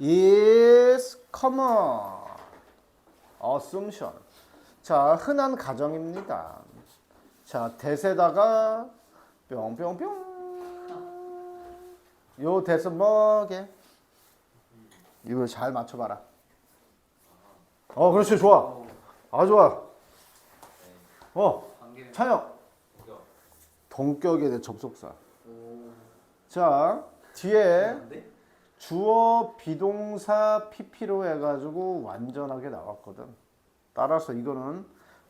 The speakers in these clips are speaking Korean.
is common assumption. 자, 흔한 가정입니다. 자, 대세다가 뿅뿅뿅. 요 대세 뭐게? 이걸 잘 맞춰봐라. 어, 그렇지, 좋아. 아, 좋아. 어, 찬혁. 동격에 대해 접속사. 오. 자, 뒤에 주어 비동사 PP로 해가지고 완전하게 나왔거든. 따라서 이거는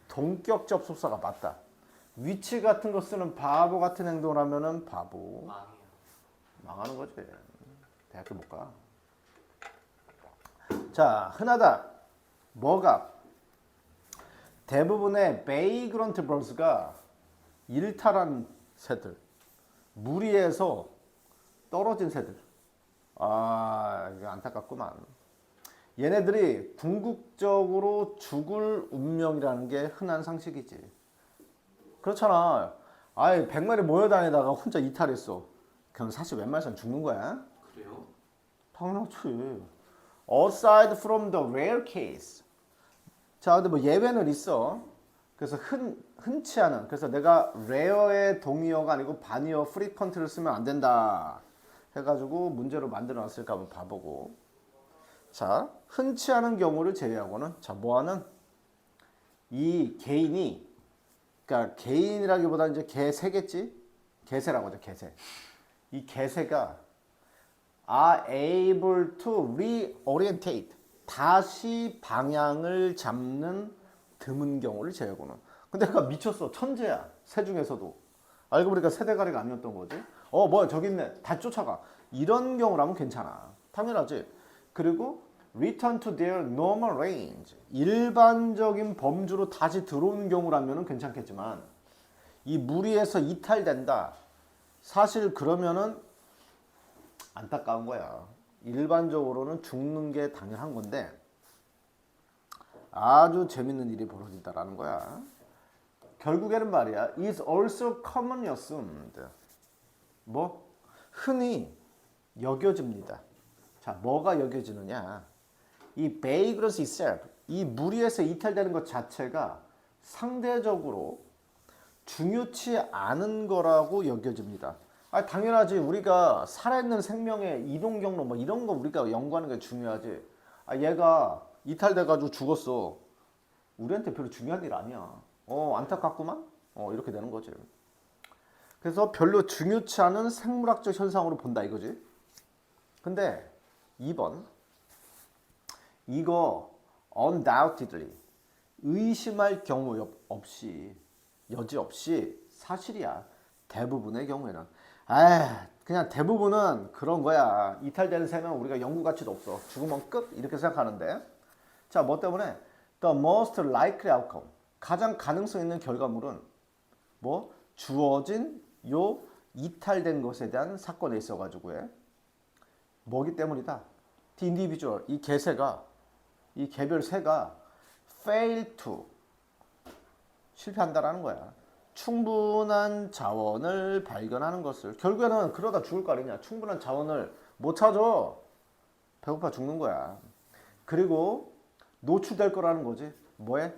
동격 접속사가 맞다. 위치 같은 거 쓰는 바보 같은 행동을 하면은 바보. 망하는 거지. 대학교 못 가. 자, 흔하다. 뭐가? 대부분의 베이그런트 버스가 일탈한 새들, 무리해서 떨어진 새들. 아, 이거 안타깝구만. 얘네들이 궁극적으로 죽을 운명이라는 게 흔한 상식이지. 그렇잖아. 아예 100마리 모여다니다가 혼자 이탈했어. 그럼 사실 웬만해서는 죽는 거야. 그래요? 당연하지. Aside from the rare case. 자, 근데 뭐 예외는 있어. 그래서 흔, 흔치 않은. 그래서 내가 rare의 동의어가 아니고 반의어 frequent를 쓰면 안 된다. 해가지고 문제로 만들어 놨을까 한번 봐보고. 자, 흔치 않은 경우를 제외하고는, 자, 뭐하는? 이 개인이, 그러니까 개인이라기보다 이제 개새겠지? 개새라고 하죠, 개새. 이 개새가 are able to reorientate 다시 방향을 잡는 드문 경우를 제외하고는 근데 그가 미쳤어 천재야 새 중에서도 알고 보니까 세대가리가 아니었던 거지 어 뭐야 저기 있네 다 쫓아가 이런 경우라면 괜찮아 당연하지 그리고 return to their normal range 일반적인 범주로 다시 들어온 경우라면 괜찮겠지만 이 무리에서 이탈된다 사실 그러면은 안타까운 거야. 일반적으로는 죽는 게 당연한 건데 아주 재밌는 일이 벌어진다라는 거야. 결국에는 말이야. is also commonly assumed. 뭐 흔히 여겨집니다. 자, 뭐가 여겨지느냐? 이 vagrants itself, 이 무리에서 이탈되는 것 자체가 상대적으로 중요치 않은 거라고 여겨집니다. 아, 당연하지. 우리가 살아있는 생명의 이동 경로 뭐 이런 거 우리가 연구하는 게 중요하지. 아, 얘가 이탈돼가지고 죽었어. 우리한테 별로 중요한 일 아니야. 어, 안타깝구만? 어, 이렇게 되는 거지. 그래서 별로 중요치 않은 생물학적 현상으로 본다 이거지. 근데 2번. 이거 undoubtedly 의심할 경우 여- 없이 여지 없이 사실이야. 대부분의 경우에는. 아, 그냥 대부분은 그런 거야. 이탈되는 새는 우리가 연구 가치도 없어. 죽으면 끝 이렇게 생각하는데. 자, 뭐 때문에 the most likely outcome 가장 가능성 있는 결과물은 뭐 주어진 요 이탈된 것에 대한 사건에 있어 가지고에 뭐기 때문이다. Individual 이 개새가 이 개별 새가 fail to 실패한다라는 거야. 충분한 자원을 발견하는 것을 결국에는 그러다 죽을 거 아니냐. 충분한 자원을 못 찾아. 배고파 죽는 거야. 그리고 노출될 거라는 거지. 뭐에?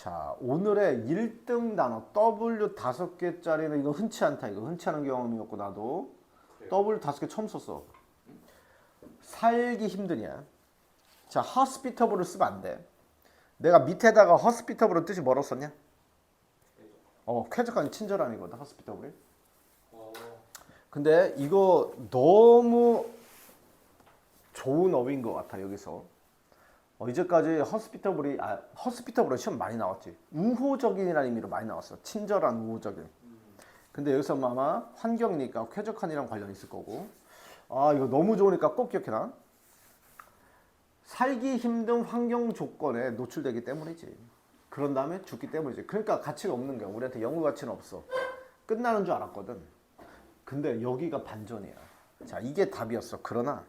자, 오늘의 1등 단어 W 다섯 개짜리는 이거 흔치 않다. 이거 흔치 않은 경험이었고 나도 W 다섯 개 처음 썼어. 살기 힘드냐? 자, hospitable을 쓰면 안 돼. 내가 밑에다가 hospitable은 뜻이 뭐라고 썼냐? 어, 쾌적한 친절함이거든, hospitable이. 어. 근데 이거 너무 좋은 어휘인 것 같아 여기서 어, 이제까지 허스피터블이 아 허스피터블은 시험 많이 나왔지. 우호적인이라는 의미로 많이 나왔어. 친절한 우호적인. 근데 여기서 아마 환경이니까 쾌적한이랑 관련이 있을 거고. 아 이거 너무 좋으니까 꼭 기억해놔 살기 힘든 환경 조건에 노출되기 때문이지. 그런 다음에 죽기 때문이지. 그러니까 가치가 없는 거야. 우리한테 연구 가치는 없어. 끝나는 줄 알았거든. 근데 여기가 반전이야. 자, 이게 답이었어. 그러나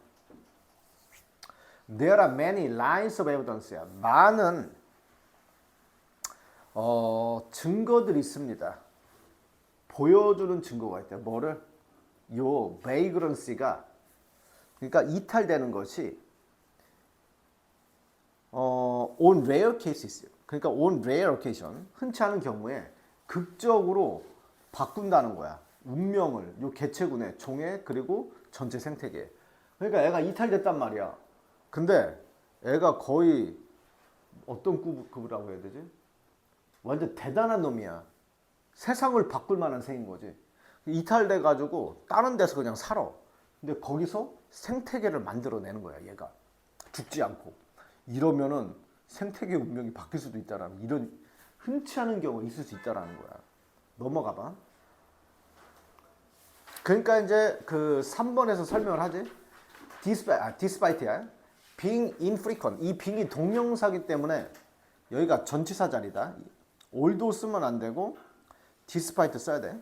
there are many lines of evidence야. 많은 어, 증거들이 있습니다. 보여주는 증거가 있대. 뭐를? 요 vagrancy가 그러니까 이탈되는 것이 on rare cases. 그러니까 on rare occasion 흔치 않은 경우에 극적으로 바꾼다는 거야. 운명을 요 개체군의 종의 그리고 전체 생태계. 그러니까 애가 이탈됐단 말이야. 근데 애가 거의 어떤 급- 급이라고 해야 되지? 완전 대단한 놈이야. 세상을 바꿀 만한 새인 거지. 이탈돼 가지고 다른 데서 그냥 살아. 근데 거기서 생태계를 만들어내는 거야, 얘가. 죽지 않고. 이러면은 생태계 운명이 바뀔 수도 있다라는 이런 흔치 않은 경우가 있을 수 있다라는 거야. 넘어가 봐. 그러니까 이제 그 3번에서 설명을 하지. despite, 아, despite야. Being infrequent. 이 being이 동명사기 때문에 여기가 전치사 자리다. although 쓰면 안 되고 despite 써야 돼.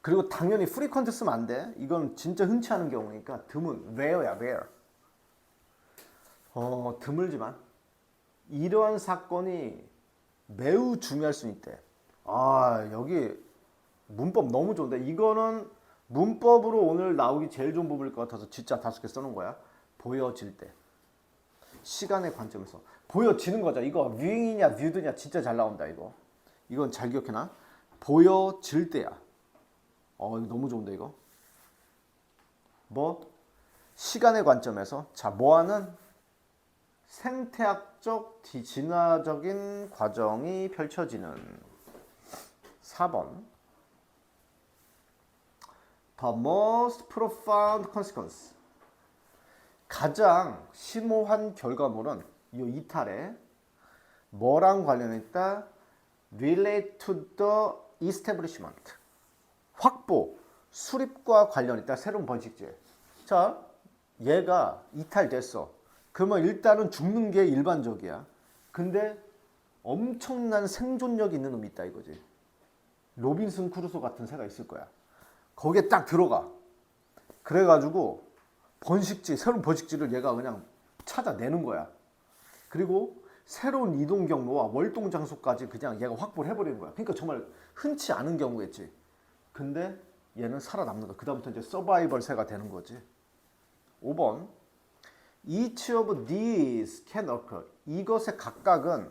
그리고 당연히 frequent 쓰면 안 돼. 이건 진짜 흔치 않은 경우니까 드문, rare야, rare. 어, 드물지만 이러한 사건이 매우 중요할 수 있대. 아, 여기 문법 너무 좋은데 이거는 문법으로 오늘 나오기 제일 좋은 부분일 것 같아서 진짜 다섯 개 써놓은 거야. 보여질 때. 시간의 관점에서 보여지는 거죠. 이거 뷰잉이냐 뷰드냐 진짜 잘 나온다 이거. 이건 잘 기억해놔. 보여질 때야. 어, 너무 좋은데 이거. 뭐 시간의 관점에서 자 뭐하는 생태학적 디- 진화적인 과정이 펼쳐지는 4번 The most profound consequence 가장 심오한 결과물은 이 이탈에 뭐랑 관련했다? relate to the establishment 확보, 수립과 관련 있다. 새로운 번식제. 자, 얘가 이탈됐어. 그러면 일단은 죽는 게 일반적이야. 근데 엄청난 생존력이 있는 놈이 있다 이거지. 로빈슨 크루소 같은 새가 있을 거야. 거기에 딱 들어가. 그래가지고 번식지, 새로운 번식지를 얘가 그냥 찾아내는 거야. 그리고 새로운 이동 경로와 월동 장소까지 그냥 얘가 확보를 해버리는 거야. 그러니까 정말 흔치 않은 경우겠지. 근데 얘는 살아남는 거야. 그다음부터 이제 서바이벌 새가 되는 거지. 5번. Each of these can occur. 이것의 각각은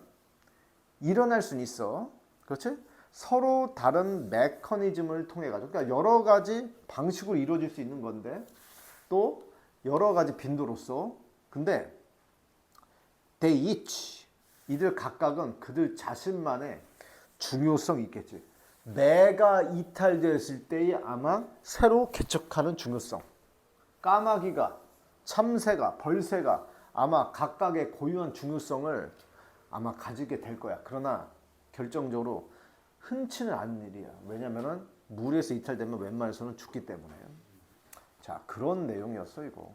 일어날 수는 있어. 그렇지? 서로 다른 메커니즘을 통해 가지고 그러니까 여러 가지 방식으로 이루어질 수 있는 건데 또 여러 가지 빈도로서 근데 they each 이들 각각은 그들 자신만의 중요성이 있겠지. 매가 이탈되었을 때에 아마 새로 개척하는 중요성. 까마귀가, 참새가, 벌새가 아마 각각의 고유한 중요성을 아마 가지게 될 거야. 그러나 결정적으로 흔치는 않은 일이야. 왜냐면은 물에서 이탈되면 웬만해서는 죽기 때문에. 자, 그런 내용이었어, 이거.